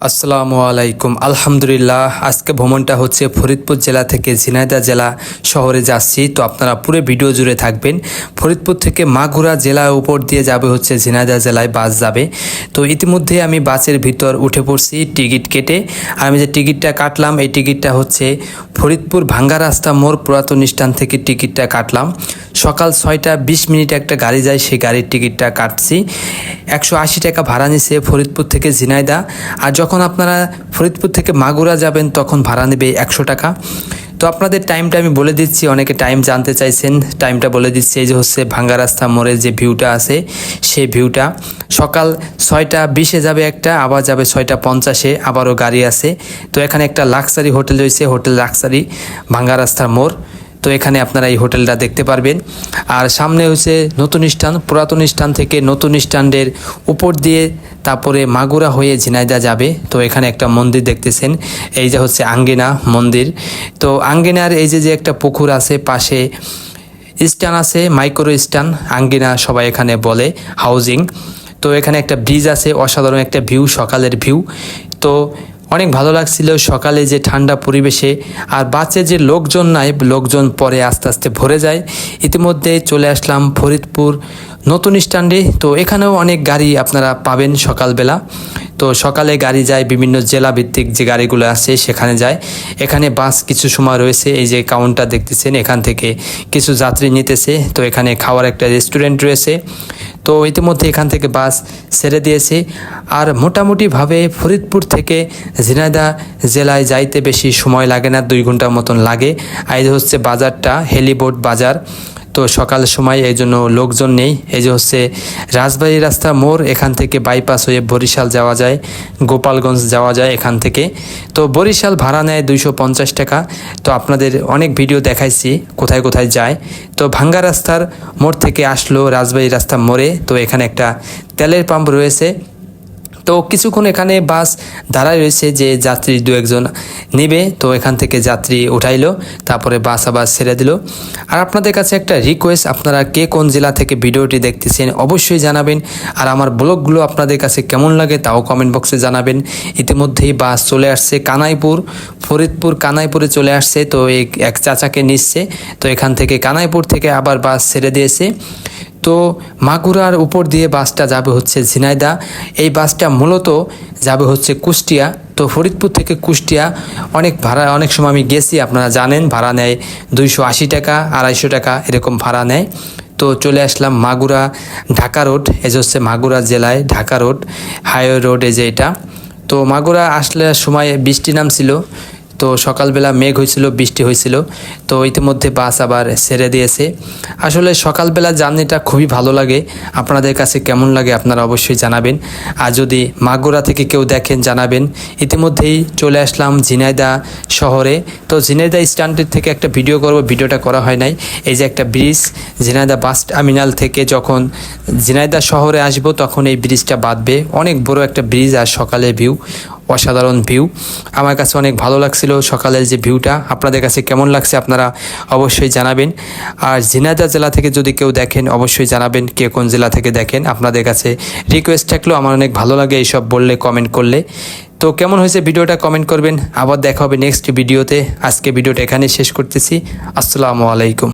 আসসালামু আলাইকুম। আলহামদুলিল্লাহ, আজকে ভ্রমণটা হচ্ছে ফরিদপুর জেলা থেকে ঝিনাইদা জেলা শহরে যাচ্ছি। তো আপনারা পুরো ভিডিও জুড়ে থাকবেন। ফরিদপুর থেকে মাগুরা জেলার উপর দিয়ে যাবে হচ্ছে ঝিনাইদহ জেলায় বাস যাবে। তো ইতিমধ্যে আমি বাসের ভিতর উঠে পড়ছি টিকিট কেটে। আর আমি যে টিকিটটা কাটলাম, এই টিকিটটা হচ্ছে ফরিদপুর ভাঙ্গা রাস্তা মোড় পুরাতন স্থান থেকে টিকিটটা কাটলাম। সকাল ছয়টা বিশ মিনিট একটা গাড়ি যায়, সেই গাড়ির টিকিটটা কাটছি। একশো আশি টাকা ভাড়া নিছে ফরিদপুর থেকে ঝিনাইদা। আর যখন আপনারা ফরিদপুর থেকে মাগুরা যাবেন, তখন ভাড়া নেবে একশো টাকা। তো আপনাদের টাইমটা আমি বলে দিচ্ছি, অনেকে টাইম জানতে চাইছেন, টাইমটা বলে দিচ্ছি, এই যে হচ্ছে ভাঙ্গা রাস্তা মোড়ের যে ভিউটা আছে সেই ভিউটা। সকাল ছয়টা বিশে যাবে একটা, আবার যাবে ছয়টা পঞ্চাশে, আবারও গাড়ি আছে। তো এখানে একটা লাক্সারি হোটেল রয়েছে, হোটেল লাক্সারি, ভাঙ্গা রাস্তার মোড়। তো এখানে আপনারা এই হোটেলটা দেখতে পারবেন। আর সামনে হচ্ছে নতুন স্থান, পুরাতন স্থান থেকে নতুন স্ট্যান্ডের উপর দিয়ে তারপরে মাগুরা হয়ে ঝিনাইদা যাবে। তো এখানে একটা মন্দির দেখতেছেন, এই যে হচ্ছে আঙ্গিনা মন্দির। তো আঙ্গিনার এই যে যে একটা পুকুর আছে, পাশে স্টান আছে, মাইক্রো স্টান আঙ্গিনা সবাই এখানে বলে, হাউজিং। তো এখানে একটা ব্রিজ আছে, অসাধারণ একটা ভিউ, সকালের ভিউ। তো অনেক ভালো লাগছিল সকালে যে ঠান্ডা পরিবেশে, আর বাসে যে লোকজন নাই, লোকজন পরে আস্তে আস্তে ভরে যায়। ইতিমধ্যে চলে আসলাম ফরিদপুর নতুন স্ট্যান্ডে। তো এখানেও অনেক গাড়ি আপনারা পাবেন সকালবেলা। তো সকালে গাড়ি যায়, বিভিন্ন জেলা ভিত্তিক যে গাড়িগুলো আছে সেখানে যায়। এখানে বাস কিছু সময় রয়েছে, এই যে কাউন্টার দেখতেছেন, এখান থেকে কিছু যাত্রী নিতেছে। তো এখানে খাওয়ার একটা রেস্টুরেন্ট রয়েছে। তো ইতিমধ্যে এখান থেকে বাস ছেড়ে দিয়েছে। আর মোটামুটিভাবে ফরিদপুর থেকে ঝিনাইদা জেলায় যাইতে বেশি সময় লাগে না, দুই ঘণ্টার মতন লাগে। আর হচ্ছে বাজারটা, হেলিবোট বাজার। তো সকাল সময় এই জন্য লোকজন নেই। এই যে হচ্ছে রাজবাড়ি রাস্তা মোড়, এখান থেকে বাইপাস হয়ে বরিশাল যাওয়া যায়, গোপালগঞ্জ যাওয়া যায় এখান থেকে। তো বরিশাল ভাড়া নেয় দুইশো পঞ্চাশ টাকা। তো আপনাদের অনেক ভিডিও দেখাইছি, কোথায় কোথায় যায়। তো ভাঙ্গা রাস্তার মোড় থেকে আসলো রাজবাড়ি রাস্তা মোড়ে। তো এখানে একটা তেলের পাম্প রয়েছে। তো কিছুক্ষণ এখানে বাস দাঁড়ায় রয়েছে যে যাত্রী দু একজন নেবে। তো এখান থেকে যাত্রী উঠাইলো, তারপরে বাস আবার ছেড়ে দিল। আর আপনাদের কাছে একটা রিকোয়েস্ট আপনারা কে কোন জেলা থেকে ভিডিওটি দেখতেছেন অবশ্যই জানাবেন। আর আমার ব্লগগুলো আপনাদের কাছে কেমন লাগে তাও কমেন্ট বক্সে জানাবেন। ইতিমধ্যেই বাস চলে আসছে কানাইপুর, ফরিদপুর কানাইপুরে চলে আসছে। তো এক চাচাকে নিচ্ছে। তো এখান থেকে কানাইপুর থেকে আবার বাস ছেড়ে দিয়েছে। তো মাগুরার উপর দিয়ে বাসটা যাবে হচ্ছে ঝিনাইদা। এই বাসটা মূলত যাবে হচ্ছে কুষ্টিয়া। তো ফরিদপুর থেকে কুষ্টিয়া অনেক ভাড়া, অনেক সময় আমি গেছি, আপনারা জানেন, ভাড়া নেয় দুইশো আশি টাকা, আড়াইশো টাকা এরকম ভাড়া নেয়। তো চলে আসলাম মাগুরা ঢাকা রোড, এই যে হচ্ছে মাগুরা জেলায় ঢাকা রোড, হাইওয়ে রোড, এই যে এটা। তো মাগুরা আসলে সময় বৃষ্টি নামছিল। তো সকালবেলা মেঘ হয়েছিল, বৃষ্টি হয়েছিল, তো ইতিমধ্যে বাস আবার ছেড়ে দিয়েছে। আসলে সকালবেলা জার্নিটা খুবই ভালো লাগে, আপনাদের কাছে কেমন লাগে আপনারা অবশ্যই জানাবেন। আর যদি মাগুরা থেকে কেউ দেখেন, জানাবেন। ইতিমধ্যেই চলে আসলাম ঝিনাইদা শহরে। তো ঝিনাইদা স্ট্যান্ডের থেকে একটা ভিডিও করব, ভিডিওটা করা হয় নাই। এই যে একটা ব্রিজ, ঝিনাইদা বাস টার্মিনাল থেকে যখন ঝিনাইদা শহরে আসব, তখন এই ব্রিজটা বাঁধবে। অনেক বড় একটা ব্রিজ আর সকালে ভিউ। অসাধারণ ভিউ। আমার কাছে অনেক ভালো লাগছিল সকালের যে ভিউটা। আপনাদের কাছে কেমন লাগছে আপনারা অবশ্যই জানাবেন। আর ঝিনাইদহ জেলা থেকে যদি কেউ দেখেন, অবশ্যই জানাবেন কে কোন জেলা থেকে দেখেন। আপনাদের কাছে রিকোয়েস্ট থাকলেও আমার অনেক ভালো লাগে এইসব বললে কমেন্ট করলে। তো কেমন হয়েছে ভিডিওটা কমেন্ট করবেন। আবার দেখা হবে নেক্সট ভিডিওতে আজকে ভিডিওটা এখানে শেষ করতেছি। আসসালামু আলাইকুম।